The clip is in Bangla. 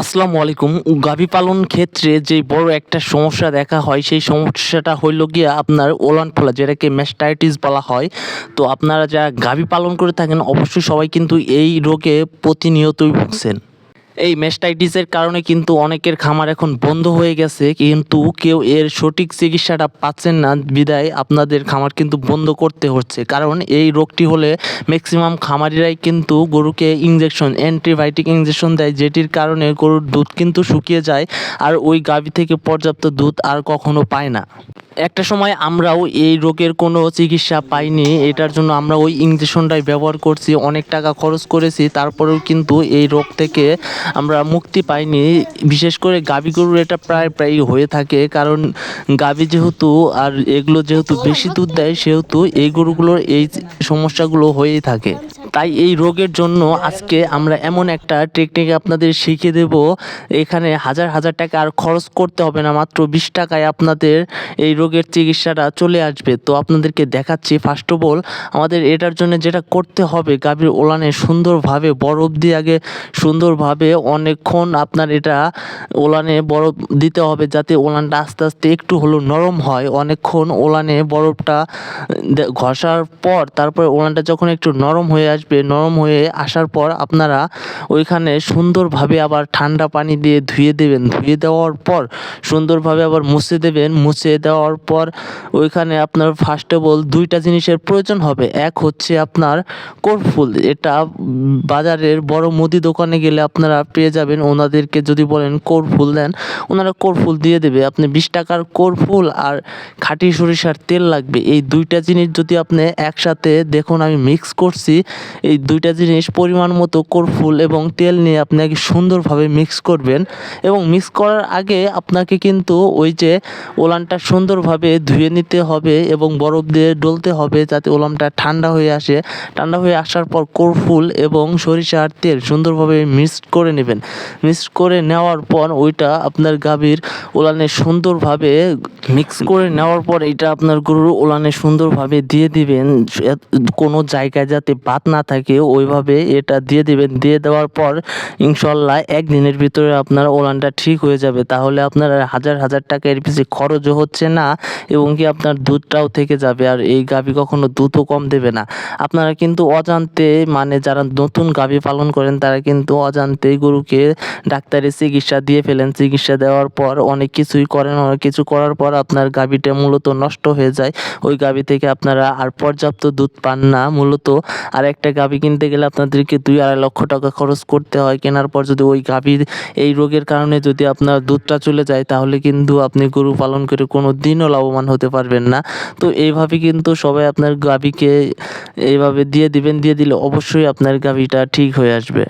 আসসালামু আলাইকুম। গাভী পালন ক্ষেত্রে যে বড় একটা সমস্যা দেখা হয়, সেই সমস্যাটা হইল গিয়া আপনার ওলান ফোলা যেটাকে ম্যাস্টাইটিস বলা হয়। তো আপনারা যা গাভী পালন করে থাকেন, অবশ্যই সবাই কিন্তু এই রোগে প্রতিনিয়তই ভুগছেন। এই মেস্টাইটিসের কারণে কিন্তু অনেকের খামার এখন বন্ধ হয়ে গেছে, কিন্তু কেউ এর সঠিক চিকিৎসাটা পাচ্ছেন না। বিদায়, আপনাদের খামার কিন্তু বন্ধ করতে হচ্ছে। কারণ এই রোগটি হলে ম্যাক্সিমাম খামারিরাই কিন্তু গরুকে ইঞ্জেকশন অ্যান্টিবায়োটিক ইঞ্জেকশন দেয়, যেটির কারণে গরুর দুধ কিন্তু শুকিয়ে যায় আর ওই গাভী থেকে পর্যাপ্ত দুধ আর কখনো পায় না। একটা সময় আমরাও এই রোগের কোনো চিকিৎসা পাইনি, এটার জন্য আমরা ওই ইঞ্জেকশনটাই ব্যবহার করছি, অনেক টাকা খরচ করেছি, তারপরেও কিন্তু এই রোগ থেকে আমরা মুক্তি পাইনি। বিশেষ করে গাভী গরুর এটা প্রায় প্রায় হয়ে থাকে। কারণ গাভী যেহেতু আর এগুলো যেহেতু বেশি দুধ দেয়, সেহেতু এই গরুগুলোর এই সমস্যাগুলো হয়েই থাকে। তাই এই রোগের জন্য আজকে আমরা এমন একটা টেকনিক আপনাদের শিখিয়ে দেব। এখানে হাজার হাজার টাকা আর খরচ করতে হবে না, মাত্র বিশ টাকায় আপনাদের এই রোগের চিকিৎসাটা চলে আসবে। তো আপনাদেরকে দেখাচ্ছি ফার্স্ট অফ অল আমাদের এটার জন্য যেটা করতে হবে, গাভীর ওলানে সুন্দরভাবে বরফ দিয়ে আগে সুন্দরভাবে অনেকক্ষণ আপনার এটা ওলানে বরফ দিতে হবে, যাতে ওলানটা আস্তে আস্তে একটু হলেও নরম হয়। অনেকক্ষণ ওলানে বরফটা ঘষার পর তারপরে ওলানটা যখন একটু নরম হয়ে আসবে নরম হয়ে আসার পর আপনারা ওইখানে সুন্দরভাবে আবার ঠান্ডা পানি দিয়ে ধুয়ে দেবেন। ধুয়ে দেওয়ার পর সুন্দরভাবে আবার মুছে দেবেন। মুছে দেওয়ার পর ওইখানে আপনার ফার্স্ট অফ অল দুইটা জিনিসের প্রয়োজন হবে। এক হচ্ছে আপনার কর্ফুল এটা বাজারের বড় মুদি দোকানে গেলে আপনারা পেয়ে যাবেন। ওনাদেরকে যদি বলেন কর্ফুল দেন, ওনারা কর্ফুল দিয়ে দেবে। আপনি বিশ টাকার কর্ফুল আর খাঁটি সরিষার তেল লাগবে। এই দুইটা জিনিস যদি আপনি একসাথে, দেখুন আমি মিক্স করছি এই দুইটা জিনিস পরিমাণ মতো কর্ফুল এবং তেল নিয়ে আপনাকে সুন্দরভাবে মিক্স করবেন এবং মিক্স করার আগে আপনাকে কিন্তু ওই যে ওলানটা সুন্দরভাবে ধুয়ে নিতে হবে এবং বরফ দিয়ে ডলতে হবে যাতে ওলানটা ঠান্ডা হয়ে আসে। ঠান্ডা হয়ে আসার পর কর্ফুল এবং সরিষার তেল সুন্দরভাবে মিক্স করে নেবেন। মিক্স করে নেওয়ার পর ওইটা আপনার গাভীর ওলানে সুন্দরভাবে মিক্স করে নেওয়ার পর এটা আপনার গরুর ওলানে সুন্দরভাবে দিয়ে দিবেন। কোনো জায়গায় যাতে বাত না থাকে ওইভাবে এটা দিয়ে দিবেন। দিয়ে দেওয়ার পর ইনশাল্লাহ একদিনের ভিতরে আপনার ওলানটা ঠিক হয়ে যাবে। তাহলে আপনার হাজার হাজার টাকা এর পিছিয়ে খরচও হচ্ছে না এবং কি আপনার দুধটাও থেকে যাবে। আর এই গাভী কখনো দুধও কম দেবে না। আপনারা কিন্তু অজান্তে মানে যারা নতুন গাভী পালন করেন, তারা কিন্তু অজান্তে গরুকে ডাক্তারের চিকিৎসা দিয়ে ফেলেন। চিকিৎসা দেওয়ার পর অনেক কিছুই করেন, অনেক কিছু করার পর আপনার গাভীটা মূলত নষ্ট হয়ে যায়। ওই গাভী থেকে আপনারা আর পর্যাপ্ত দুধ পান না। মূলত আর একটা গাভী কিনতে গেলে আপনাদেরকে দুই আড়াই লক্ষ টাকা খরচ করতে হয়। কেনার পর যদি ওই গাভীর এই রোগের কারণে যদি আপনার দুধটা চলে যায়, তাহলে কিন্তু আপনি গরু পালন করে কোনো দিনও লাভবান হতে পারবেন না। তো এইভাবে কিন্তু সবাই আপনার গাভীকে এইভাবে দিয়ে দিবেন, দিয়ে দিলে অবশ্যই আপনার গাভীটা ঠিক হয়ে আসবে।